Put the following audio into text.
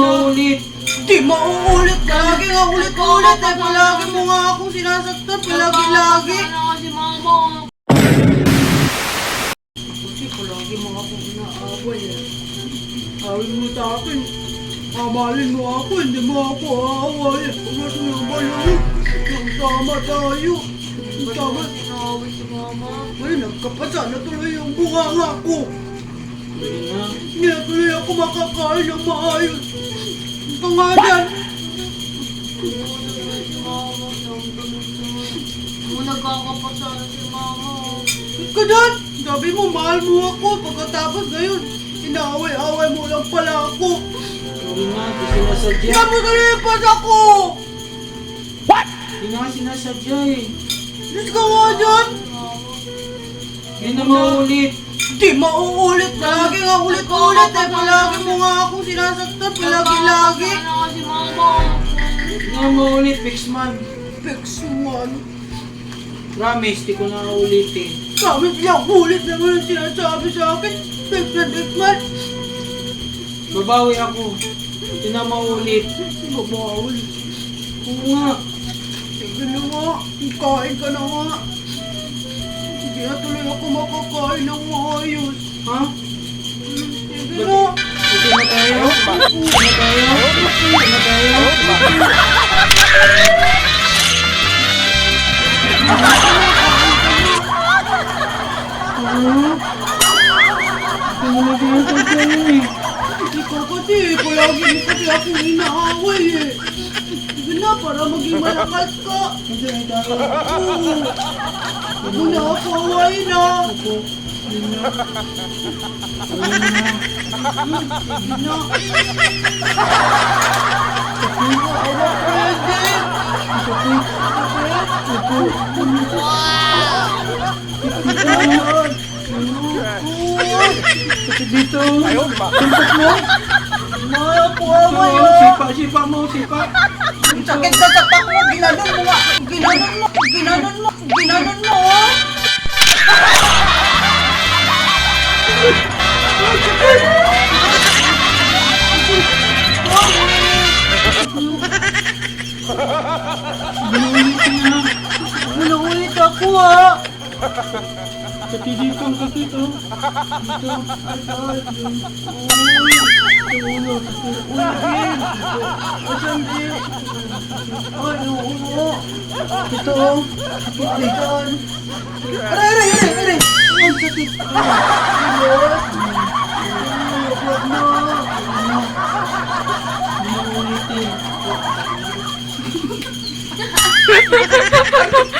maulit. Di mauulit. Palagi nga ulit-ulit eh. Palagi mo nga akong sinasaktan. Palagi-lagi. Ano kasi mama? Kasi palagi mo akong inaaway eh. Awin mo sa akin. Amalin mo ako, hindi mo ako aaway. Mas mo. Yung tama tayo. Tama. Tinawag si mama. Ay, nagkapasa na tuloy yung bunganga ko. Ako makakain ng maayos. Ito nga dyan. Si mama. Mo nagkakapasara si mama. Ka dyan? Sabi mo, mahal mo ako. Pagkatapos ngayon, inaaway-away mo lang pala ako. Sige na, di sinasadya. Ikaw mo tuloy pas ako! Hindi nga sinasadya eh. Diyos ka nga dyan! Hindi na maulit. Di mauulit. Palagi nga ulit-ulit eh. Palagi mo nga akong sinasaktan. Palagi-lagi. Ano kasi mama? Hindi na maulit, Pixman. Fix one. Promise, di ko na ulitin. Sabi niya, ulit naman ang sinasabi sa akin. Fix na fix man. Babawi ako. Hindi na maulit. Babawal. Oo nga. Sige na nga. Kain ka na nga. Na tuloy ako makakain ng maayos. Ha? Sige na. Sige na tayo? Sige na tayo? Sige na tayo? Ano? Na sinasadya yun eh. Ikaw kasi, palagi mo kasi akong inaaway eh. Sige na, para maging malakas ka. Kasi ay tayo. Mo. Yun. Ayun na. Sige na. Awa pwede. Sakit. Sakit dito. Suntok mo. Mga away Oo, ah. Sipa, sipa mo, sipa. Sakit na sa pak mo, ginanon mo nga. Nakulit ako ah. Sakit dito, sakit oh. Dito. Asan di? Ay, oo. Ito oh. Sakit dyan. Aray, aray, aray, aray. Ang sakit. Ayun. Huwag na. Binulitin.